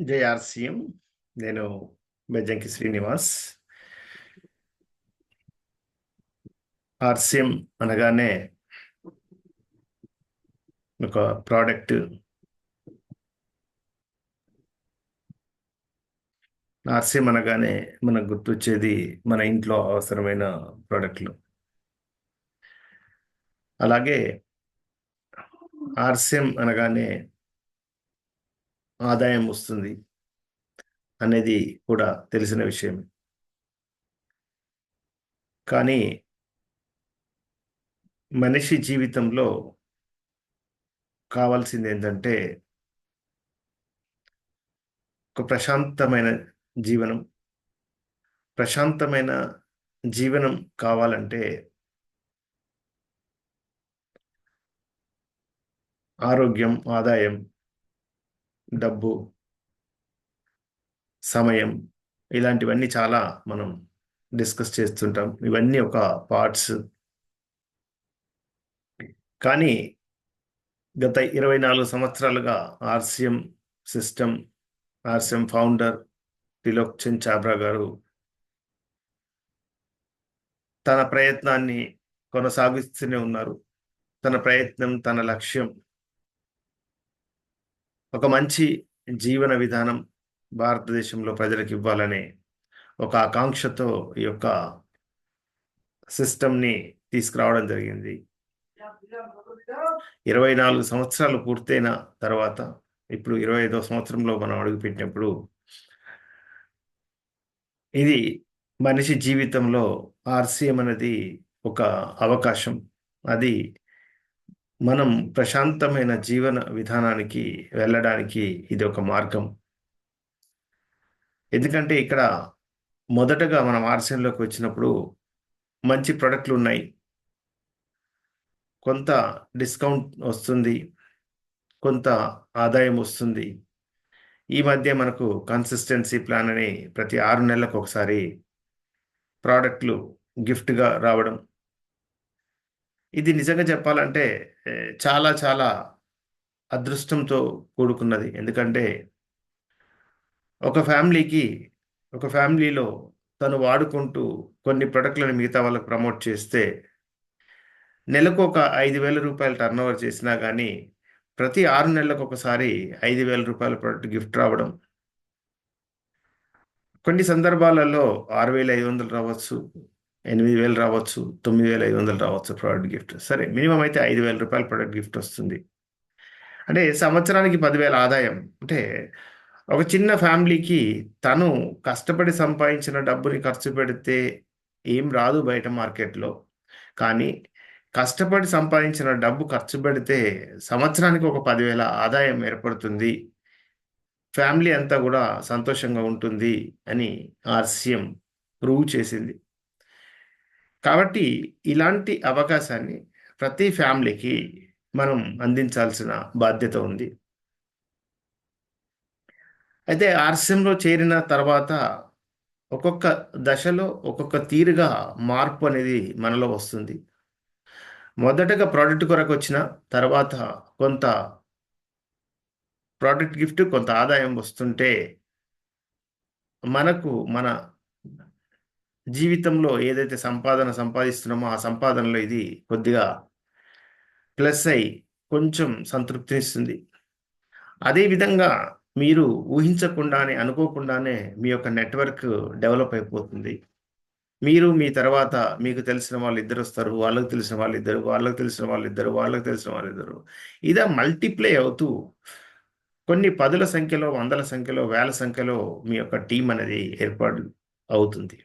JRCM. RCM నేను Bejjanki Srinivas. RCM అనగానే ఒక ప్రోడక్ట్. ఆర్సిఎం అనగానే మనకు గుర్తొచ్చేది మన ఇంట్లో అవసరమైన ప్రోడక్ట్లు. అలాగే ఆర్సిఎం అనగానే ఆదాయం వస్తుంది అనేది కూడా తెలిసిన విషయం. కానీ మనిషి జీవితంలో కావాల్సింది ఏంటంటే ఒక ప్రశాంతమైన జీవనం. ప్రశాంతమైన జీవనం కావాలంటే ఆరోగ్యం ఆదాయం డబ్బు సమయం ఇలాంటివన్నీ చాలా మనం డిస్కస్ చేస్తుంటాం. ఇవన్నీ ఒక పార్ట్స్. కానీ గత ఇరవై నాలుగు సంవత్సరాలుగా RCM system RCM founder Tilok Chand Chhabra గారు తన ప్రయత్నాన్ని కొనసాగిస్తూనే ఉన్నారు. తన ప్రయత్నం తన లక్ష్యం ఒక మంచి జీవన విధానం భారతదేశంలో ప్రజలకు ఇవ్వాలనే ఒక ఆకాంక్షతో ఈ యొక్క సిస్టమ్ని తీసుకురావడం జరిగింది. ఇరవై నాలుగు సంవత్సరాలు పూర్తయిన తర్వాత ఇప్పుడు ఇరవై ఐదో సంవత్సరంలో మనం అడుగుపెట్టినప్పుడు ఇది మనిషి జీవితంలో ఆర్సీఎం అనేది ఒక అవకాశం. అది మనం ప్రశాంతమైన జీవన విధానానికి వెళ్ళడానికి ఇది ఒక మార్గం. ఎందుకంటే ఇక్కడ మొదటగా మనం ఆర్సెన్లోకి వచ్చినప్పుడు మంచి ప్రొడక్ట్లు ఉన్నాయి. కొంత డిస్కౌంట్ వస్తుంది. కొంత ఆదాయం వస్తుంది. ఈ మధ్య మనకు కన్సిస్టెన్సీ ప్లాన్ అని ప్రతి ఆరు నెలలకు ఒకసారి ప్రోడక్ట్లు గిఫ్ట్గా రావడం ఇది నిజంగా చెప్పాలంటే చాలా చాలా అదృష్టంతో కూడుకున్నది. ఎందుకంటే ఒక ఫ్యామిలీకి ఒక ఫ్యామిలీలో తను వాడుకుంటూ కొన్ని ప్రొడక్ట్లను మిగతా వాళ్ళకి ప్రమోట్ చేస్తే నెలకు ఒక ఐదు వేల రూపాయలు టర్న్ ఓవర్ చేసినా కానీ ప్రతి ఆరు నెలలకు ఒకసారి ఐదు వేల రూపాయల ప్రొడక్ట్ గిఫ్ట్ రావడం. కొన్ని సందర్భాలలో ఆరు వేల ఐదు వందలు రావచ్చు. ఎనిమిది వేలు రావచ్చు తొమ్మిది వేల ఐదు వందలు రావచ్చు ప్రోడక్ట్ గిఫ్ట్ సరే మినిమం అయితే ఐదు వేల రూపాయల ప్రోడక్ట్ గిఫ్ట్ వస్తుంది. అంటే సంవత్సరానికి పదివేల ఆదాయం. అంటే ఒక చిన్న ఫ్యామిలీకి తను కష్టపడి సంపాదించిన డబ్బుని ఖర్చు పెడితే ఏం రాదు బయట మార్కెట్లో. కానీ కష్టపడి సంపాదించిన డబ్బు ఖర్చు పెడితే సంవత్సరానికి ఒక పదివేల ఆదాయం ఏర్పడుతుంది. ఫ్యామిలీ అంతా కూడా సంతోషంగా ఉంటుంది అని ఆర్సిఎం ప్రూవ్ చేసింది. కాబట్టి ఇలాంటి అవకాశాన్ని ప్రతి ఫ్యామిలీకి మనం అందించాల్సిన బాధ్యత ఉంది. అయితే ఆర్సిఎంలో చేరిన తర్వాత ఒక్కొక్క దశలో ఒక్కొక్క తీరుగా మార్పు అనేది మనలో వస్తుంది. మొదటగా ప్రోడక్ట్ కొరకు వచ్చిన తర్వాత కొంత ప్రోడక్ట్ గిఫ్ట్ కొంత ఆదాయం వస్తుంటే మనకు మన జీవితంలో ఏదైతే సంపాదన సంపాదిస్తున్నామో ఆ సంపాదనలో ఇది కొద్దిగా ప్లస్ అయి కొంచెం సంతృప్తినిస్తుంది. అదేవిధంగా మీరు ఊహించకుండానే అనుకోకుండానే మీ యొక్క నెట్వర్క్ డెవలప్ అయిపోతుంది. మీరు మీ తర్వాత మీకు తెలిసిన వాళ్ళు ఇద్దరు వస్తారు వాళ్ళకి తెలిసిన వాళ్ళు ఇద్దరు వాళ్ళకి తెలిసిన వాళ్ళు ఇద్దరు వాళ్ళకి తెలిసిన వాళ్ళు ఇద్దరు ఇదా మల్టిప్లై అవుతూ కొన్ని పదుల సంఖ్యలో వందల సంఖ్యలో వేల సంఖ్యలో మీ యొక్క టీం అనేది ఏర్పాటు అవుతుంది.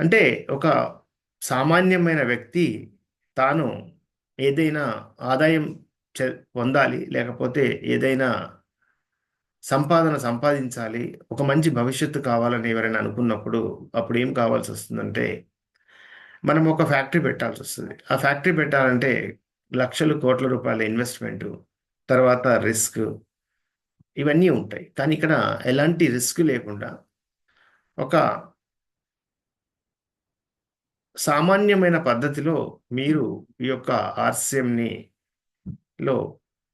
అంటే ఒక సామాన్యమైన వ్యక్తి తాను ఏదైనా ఆదాయం పొందాలి లేకపోతే ఏదైనా సంపాదన సంపాదించాలి ఒక మంచి భవిష్యత్తు కావాలని ఎవరైనా అనుకున్నప్పుడు అప్పుడు ఏం కావాల్సి వస్తుందంటే మనం ఒక ఫ్యాక్టరీ పెట్టాల్సి వస్తుంది. ఆ ఫ్యాక్టరీ పెట్టాలంటే లక్షలు కోట్ల రూపాయల ఇన్వెస్ట్మెంట్ తర్వాత రిస్క్ ఇవన్నీ ఉంటాయి. కానీ ఇక్కడ ఎలాంటి రిస్క్ లేకుండా ఒక సామాన్యమైన పద్ధతిలో మీరు ఈ యొక్క ఆర్సిఎంని లో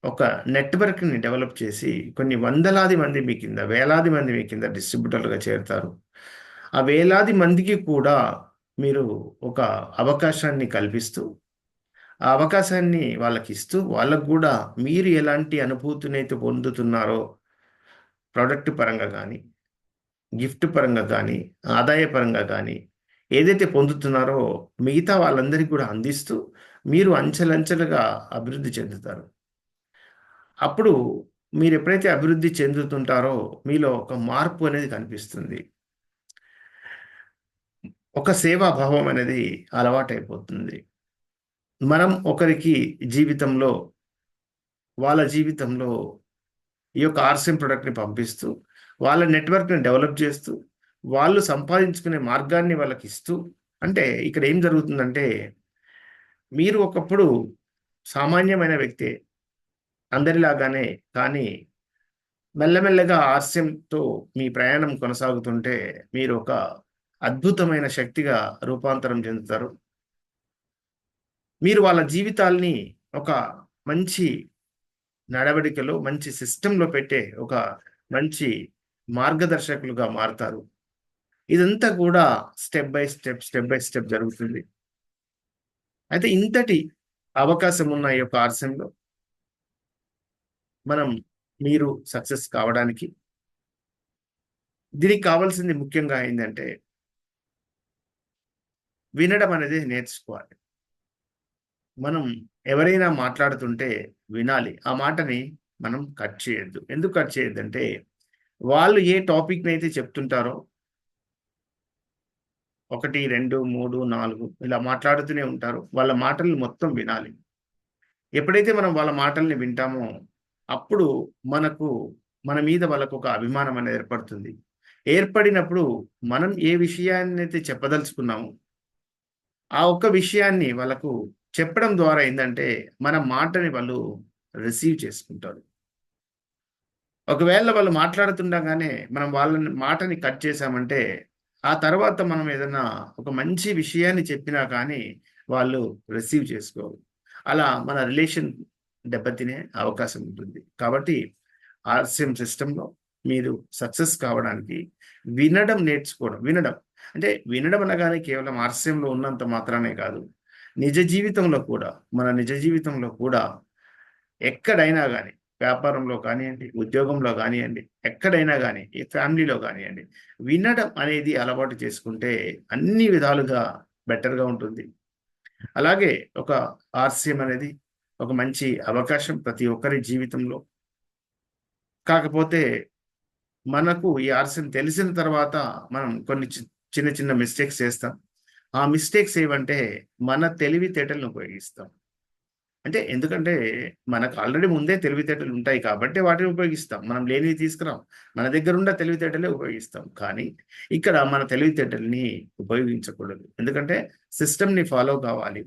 ఒక నెట్వర్క్ని డెవలప్ చేసి కొన్ని వందలాది మంది మీ కింద వేలాది మంది మీ కింద డిస్ట్రిబ్యూటర్లుగా చేరుతారు. ఆ వేలాది మందికి కూడా మీరు ఒక అవకాశాన్ని కల్పిస్తూ ఆ అవకాశాన్ని వాళ్ళకి ఇస్తూ వాళ్ళకు కూడా మీరు ఎలాంటి అనుభూతిని అయితే పొందుతున్నారో ప్రోడక్ట్ పరంగా కానీ గిఫ్ట్ పరంగా కానీ ఆదాయ పరంగా కానీ ఏదైతే పొందుతున్నారో మిగతా వాళ్ళందరికీ కూడా అందిస్తూ మీరు అంచెలంచెలుగా అభివృద్ధి చెందుతారు. అప్పుడు మీరు ఎప్పుడైతే అభివృద్ధి చెందుతుంటారో మీలో ఒక మార్పు అనేది కనిపిస్తుంది. ఒక సేవాభావం అనేది అలవాటైపోతుంది. మనం ఒకరికి జీవితంలో వాళ్ళ జీవితంలో ఈ యొక్క ఆర్సిఎం ప్రొడక్ట్ని పంపిస్తూ వాళ్ళ నెట్వర్క్ని డెవలప్ చేస్తూ వాళ్ళు సంపాదించుకునే మార్గాన్ని వాళ్ళకి ఇస్తూ అంటే ఇక్కడ ఏం జరుగుతుందంటే మీరు ఒకప్పుడు సామాన్యమైన వ్యక్తే అందరిలాగానే కానీ మెల్లమెల్లగా హాస్యంతో మీ ప్రయాణం కొనసాగుతుంటే మీరు ఒక అద్భుతమైన శక్తిగా రూపాంతరం చెందుతారు. మీరు వాళ్ళ జీవితాల్ని ఒక మంచి నడవడికలో మంచి సిస్టంలో పెట్టే ఒక మంచి మార్గదర్శకులుగా మారుతారు. ఇదంతా కూడా step by step step by step జరుగుతుంది. అయితే ఇంతటి అవకాశం ఉన్న ఈ యొక్క ఆర్సంలో మనం మీరు సక్సెస్ కావడానికి దీనికి కావాల్సింది ముఖ్యంగా ఏంటంటే వినడం అనేది నేర్చుకోవాలి. మనం ఎవరైనా మాట్లాడుతుంటే వినాలి. ఆ మాటని మనం కట్ చేయొద్దు. ఎందుకు కట్ చేయొద్దంటే వాళ్ళు ఏ టాపిక్ని అయితే చెప్తుంటారో ఒకటి రెండు మూడు నాలుగు ఇలా మాట్లాడుతూనే ఉంటారు. వాళ్ళ మాటలు మొత్తం వినాలి. ఎప్పుడైతే మనం వాళ్ళ మాటల్ని వింటామో అప్పుడు మనకు మన మీద వాళ్ళకు ఒక అభిమానం అనేది ఏర్పడుతుంది. ఏర్పడినప్పుడు మనం ఏ విషయాన్ని అయితే చెప్పదలుచుకున్నామో ఆ ఒక్క విషయాన్ని వాళ్ళకు చెప్పడం ద్వారా ఏంటంటే మన మాటని వాళ్ళు రిసీవ్ చేసుకుంటారు. ఒకవేళ వాళ్ళు మాట్లాడుతుండగానే మనం వాళ్ళని మాటని కట్ చేశామంటే ఆ తర్వాత మనం ఏదైనా ఒక మంచి విషయాన్ని చెప్పినా కానీ వాళ్ళు రిసీవ్ చేసుకోరు. అలా మన రిలేషన్ దెబ్బతినే అవకాశం ఉంటుంది. కాబట్టి ఆర్సిఎం సిస్టంలో మీరు సక్సెస్ కావడానికి వినడం నేర్చుకోవడం వినడం. అంటే వినడం అనగానే కేవలం ఆర్స్యంలో ఉన్నంత మాత్రమే కాదు నిజ జీవితంలో కూడా మన నిజ జీవితంలో కూడా ఎక్కడైనా కానీ వ్యాపారంలో కానివ్వండి ఉద్యోగంలో కానివ్వండి ఎక్కడైనా కానీ ఈ ఫ్యామిలీలో కానివ్వండి వినడం అనేది అలవాటు చేసుకుంటే అన్ని విధాలుగా బెటర్గా ఉంటుంది. అలాగే ఒక ఆర్సీఎం అనేది ఒక మంచి అవకాశం ప్రతి ఒక్కరి జీవితంలో. కాకపోతే మనకు ఈ ఆర్సీఎం తెలిసిన తర్వాత మనం కొన్ని చిన్న చిన్న మిస్టేక్స్ చేస్తాం. ఆ మిస్టేక్స్ ఏవంటే మన తెలివితేటలను ఉపయోగిస్తాం. అంటే ఎందుకంటే మనకు ఆల్రెడీ ముందే తెలివితేటలు ఉంటాయి కాబట్టి వాటిని ఉపయోగిస్తాం. మనం లేనివి తీసుకురాం. మన దగ్గర ఉన్న తెలివితేటలే ఉపయోగిస్తాం. కానీ ఇక్కడ మన తెలివితేటల్ని ఉపయోగించకూడదు. ఎందుకంటే సిస్టమ్ని ఫాలో కావాలి.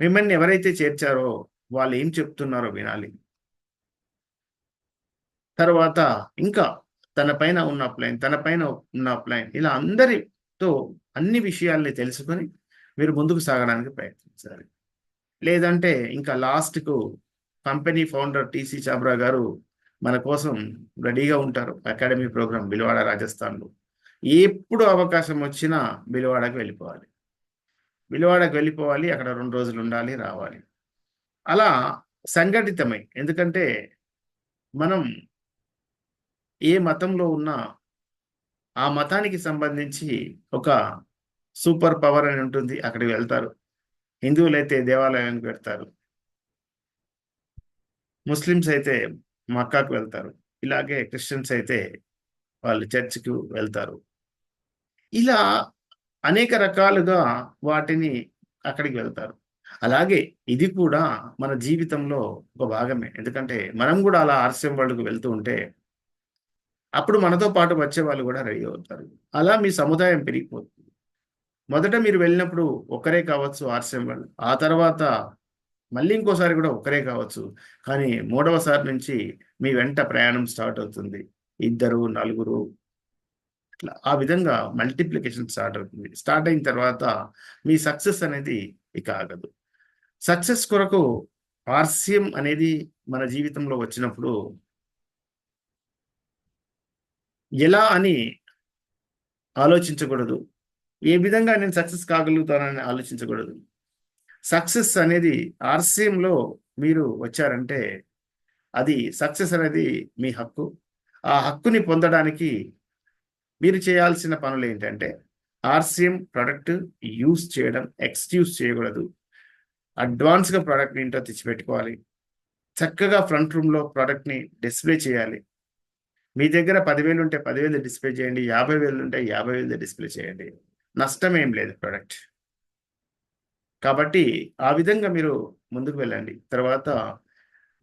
మిమ్మల్ని ఎవరైతే చేర్చారో వాళ్ళు ఏం చెప్తున్నారో వినాలి. తర్వాత ఇంకా తన పైన ఉన్న అప్లైన్ తన పైన ఉన్న అప్లైన్ ఇలా అందరితో అన్ని విషయాల్ని తెలుసుకొని మీరు ముందుకు సాగడానికి ప్రయత్నించాలి. లేదంటే ఇంకా లాస్ట్కు కంపెనీ ఫౌండర్ టీసీ చాబ్రా గారు మన కోసం రెడీగా ఉంటారు అకాడమీ ప్రోగ్రామ్ బిలవాడ రాజస్థాన్లో. ఎప్పుడు అవకాశం వచ్చినా బిలవాడకు వెళ్ళిపోవాలి. బిలవాడకు వెళ్ళిపోవాలి అక్కడ రెండు రోజులు ఉండాలి రావాలి. అలా సంఘటితమై. ఎందుకంటే మనం ఏ మతంలో ఉన్నా ఆ మతానికి సంబంధించి ఒక సూపర్ పవర్ అని ఉంటుంది అక్కడికి వెళ్తారు. హిందువులైతే దేవాలయానికి వెళ్తారు. ముస్లిమ్స్ అయితే మక్కాకు వెళ్తారు. ఇలాగే క్రిస్టియన్స్ అయితే వాళ్ళు చర్చ్కి వెళ్తారు. ఇలా అనేక రకాలుగా వాటిని అక్కడికి వెళ్తారు. అలాగే ఇది కూడా మన జీవితంలో ఒక భాగమే. ఎందుకంటే మనం కూడా అలా ఆర్సిఎం వాళ్ళకు వెళ్తూ ఉంటే అప్పుడు మనతో పాటు వచ్చే వాళ్ళు కూడా రెడీ అవుతారు. అలా మీ సముదాయం పెరిగిపోతుంది. మొదట మీరు వెళ్ళినప్పుడు ఒకరే కావచ్చు ఆర్సీఎం వాళ్ళు. ఆ తర్వాత మళ్ళీ ఇంకోసారి కూడా ఒకరే కావచ్చు. కానీ మూడవసారి నుంచి మీ వెంట ప్రయాణం స్టార్ట్ అవుతుంది. ఇద్దరు నలుగురు ఇట్లా ఆ విధంగా మల్టిప్లికేషన్ స్టార్ట్ అవుతుంది. స్టార్ట్ అయిన తర్వాత మీ సక్సెస్ అనేది ఇక ఆగదు. సక్సెస్ కొరకు ఆర్స్యం అనేది మన జీవితంలో వచ్చినప్పుడు ఎలా అని ఆలోచించకూడదు. ఏ విధంగా నేను సక్సెస్ కాగలుగుతానని ఆలోచించకూడదు. సక్సెస్ అనేది ఆర్సీఎంలో మీరు వచ్చారంటే అది సక్సెస్ అనేది మీ హక్కు. ఆ హక్కుని పొందడానికి మీరు చేయాల్సిన పనులు ఏంటంటే ఆర్సీఎం ప్రొడక్ట్ యూస్ చేయడం ఎక్స్క్యూస్ చేయకూడదు. అడ్వాన్స్గా ప్రోడక్ట్ని ఇంట్లో తెచ్చిపెట్టుకోవాలి. చక్కగా ఫ్రంట్ రూమ్లో ప్రోడక్ట్ని డిస్ప్లే చేయాలి. మీ దగ్గర పదివేలు ఉంటే పదివేలు డిస్ప్లే చేయండి యాభై వేలు ఉంటే యాభై వేలు డిస్ప్లే చేయండి. నష్టం ఏం లేదు ప్రోడక్ట్ కాబట్టి ఆ విధంగా మీరు ముందుకు వెళ్ళండి. తర్వాత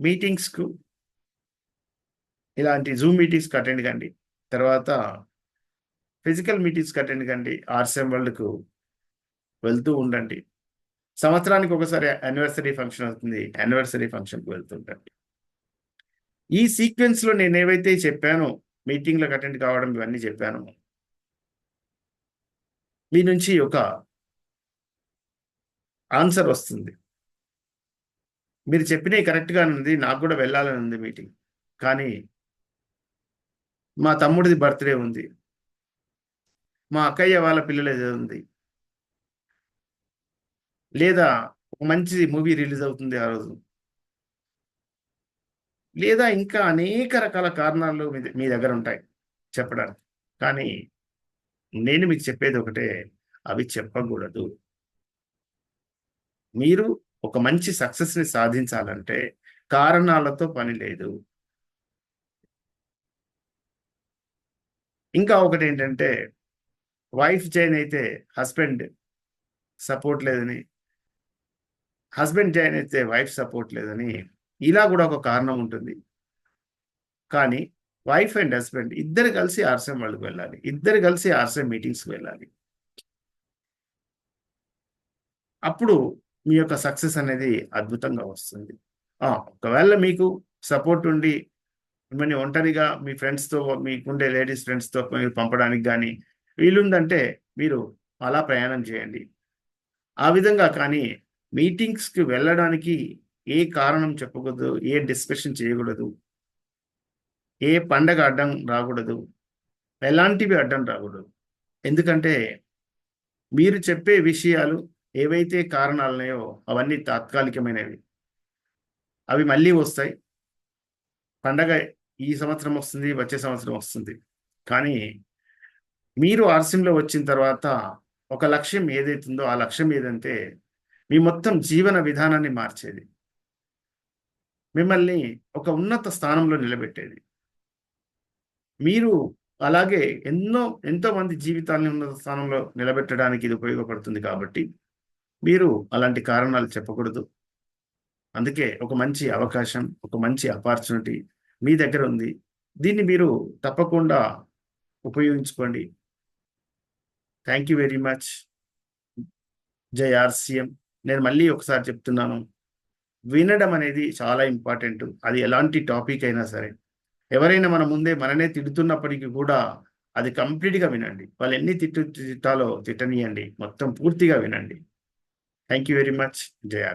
మీటింగ్స్కు ఇలాంటి జూమ్ మీటింగ్స్కి అటెండ్ కండి. తర్వాత ఫిజికల్ మీటింగ్స్కి అటెండ్ కండి. ఆర్సీఎం వరల్డ్కు వెళ్తూ ఉండండి. సంవత్సరానికి ఒకసారి యానివర్సరీ ఫంక్షన్ అవుతుంది. యానివర్సరీ ఫంక్షన్కి వెళ్తుంటండి ఈ సీక్వెన్స్లో నేను ఏవైతే చెప్పానో మీటింగ్లకు అటెండ్ కావడం ఇవన్నీ చెప్పాను. మీ నుంచి ఒక ఆన్సర్ వస్తుంది. మీరు చెప్పినవి కరెక్ట్గా ఉంది నాకు కూడా వెళ్ళాలని ఉంది మీటింగ్. కానీ మా తమ్ముడిది బర్త్డే ఉంది. మా అక్కయ్య వాళ్ళ పిల్లలు ఏదో ఉంది. లేదా ఒక మంచి మూవీ రిలీజ్ అవుతుంది ఆ రోజు. లేదా ఇంకా అనేక రకాల కారణాలు మీ దగ్గర ఉంటాయి చెప్పడానికి. కానీ నేను మీకు చెప్పేది ఒకటే అవి చెప్పకూడదు. మీరు ఒక మంచి సక్సెస్ని సాధించాలంటే కారణాలతో పని లేదు. ఇంకా ఒకటి ఏంటంటే వైఫ్ జాయిన్ అయితే హస్బెండ్ సపోర్ట్ లేదని హస్బెండ్ జాయిన్ అయితే వైఫ్ సపోర్ట్ లేదని ఇలా కూడా ఒక కారణం ఉంటుంది. కానీ వైఫ్ అండ్ హస్బెండ్ ఇద్దరు కలిసి ఆర్సీఎం వాళ్ళకి వెళ్ళాలి. ఇద్దరు కలిసి ఆర్సీఎం మీటింగ్స్కి వెళ్ళాలి. అప్పుడు మీ యొక్క సక్సెస్ అనేది అద్భుతంగా వస్తుంది. ఒకవేళ మీకు సపోర్ట్ ఉండి మిమ్మల్ని ఒంటరిగా మీ ఫ్రెండ్స్తో మీకుండే లేడీస్ ఫ్రెండ్స్తో మీరు పంపడానికి కానీ వీలుందంటే మీరు అలా ప్రయాణం చేయండి. ఆ విధంగా కానీ మీటింగ్స్కి వెళ్ళడానికి ఏ కారణం చెప్పకూడదు ఏ డిస్కషన్ చేయకూడదు ఏ పండగ అడ్డం రాకూడదు. ఎలాంటివి అడ్డం రాకూడదు. ఎందుకంటే మీరు చెప్పే విషయాలు ఏవైతే కారణాలు ఉన్నాయో అవన్నీ తాత్కాలికమైనవి. అవి మళ్ళీ వస్తాయి. పండగ ఈ సంవత్సరం వస్తుంది వచ్చే సంవత్సరం వస్తుంది. కానీ మీరు ఆర్సియంలో వచ్చిన తర్వాత ఒక లక్ష్యం ఏదైతుందో ఆ లక్ష్యం ఏదంటే మీ మొత్తం జీవన విధానాన్ని మార్చేది. మిమ్మల్ని ఒక ఉన్నత స్థానంలో నిలబెట్టేది. మీరు అలాగే ఎన్నో ఎంతో మంది జీవితాన్ని ఉన్నత స్థానంలో నిలబెట్టడానికి ఇది ఉపయోగపడుతుంది కాబట్టి మీరు అలాంటి కారణాలు చెప్పకూడదు. అందుకే ఒక మంచి అవకాశం ఒక మంచి ఆపర్చునిటీ మీ దగ్గర ఉంది. దీన్ని మీరు తప్పకుండా ఉపయోగించుకోండి. థ్యాంక్ యూ వెరీ మచ్ జై ఆర్సిఎం. నేను మళ్ళీ ఒకసారి చెప్తున్నాను. వినడం అనేది చాలా ఇంపార్టెంట్ అది ఎలాంటి టాపిక్ అయినా సరే. ఎవరైనా మన ముందే మననే తిడుతున్నప్పటికీ కూడా అది కంప్లీట్గా వినండి. వాళ్ళు ఎన్ని తిట్టు తిట్టాలో తిట్టనియండి. మొత్తం పూర్తిగా వినండి. Thank you very much Jaya's